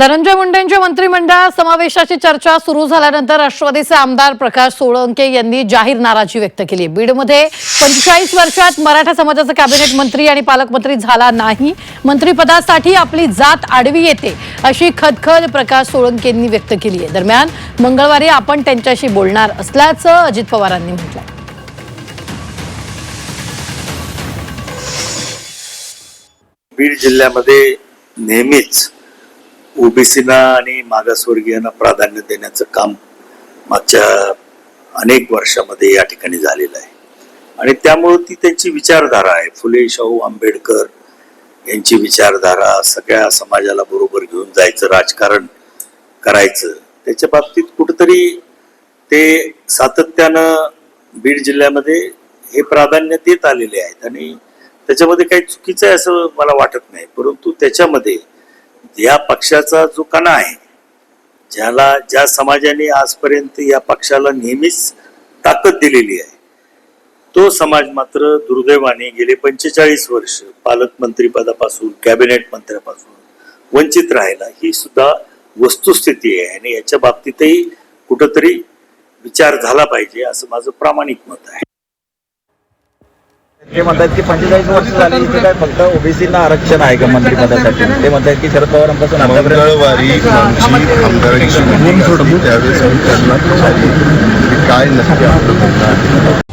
धनंजय मुंडेंच्या मंत्रिमंडळात समावेशाची चर्चा सुरू झाल्यानंतर राष्ट्रवादीचे आमदार प्रकाश सोळंके यांनी जाहीर नाराजी व्यक्त केली. बीडमध्ये पंचेचाळीस वर्षात मराठा समाजाचा कॅबिनेट मंत्री आणि पालकमंत्री झाला नाही. मंत्रिपदासाठी आपली जात आडवी येते अशी खदखद प्रकाश सोळंकेंनी व्यक्त केली आहे. दरम्यान मंगळवारी आपण त्यांच्याशी बोलणार असल्याचं अजित पवारांनी म्हटलं बीड जिल्ह्यामध्ये नेहमीच ओबीसीना आणि मागासवर्गीयांना प्राधान्य देण्याचं काम मागच्या अनेक वर्षामध्ये या ठिकाणी झालेलं आहे. आणि त्यामुळं ती त्यांची विचारधारा आहे. फुले शाहू आंबेडकर यांची विचारधारा सगळ्या समाजाला बरोबर घेऊन जायचं राजकारण करायचं. त्याच्या बाबतीत कुठंतरी ते सातत्यानं बीड जिल्ह्यामध्ये हे प्राधान्य देत आलेले आहेत. आणि त्याच्यामध्ये काही चुकीचं आहे असं मला वाटत नाही. परंतु त्याच्यामध्ये या पक्षाचा जो कणा आहे ज्याला ज्या समाजाने आजपर्यंत या पक्षाला नेहमीच ताकद दिलेली आहे तो समाज मात्र दुर्दैवाने गेले पंचेचाळीस वर्ष पालकमंत्रीपदापासून कॅबिनेट मंत्र्यापासून वंचित राहिला. ही सुद्धा वस्तुस्थिती आहे आणि याच्या बाबतीतही कुठंतरी विचार झाला पाहिजे असं माझं प्रामाणिक मत आहे. ते म्हणतात की पंचेचाळीस वर्ष झाली इथे काय फक्त ओबीसीना आरक्षण आहे का मंत्रिपदासाठी ते म्हणतात की शरद पवारांपासून मंगळवारी आमची आमदारांची त्यावेळेस त्यांना काय नक्की आपलं म्हणणं आहे.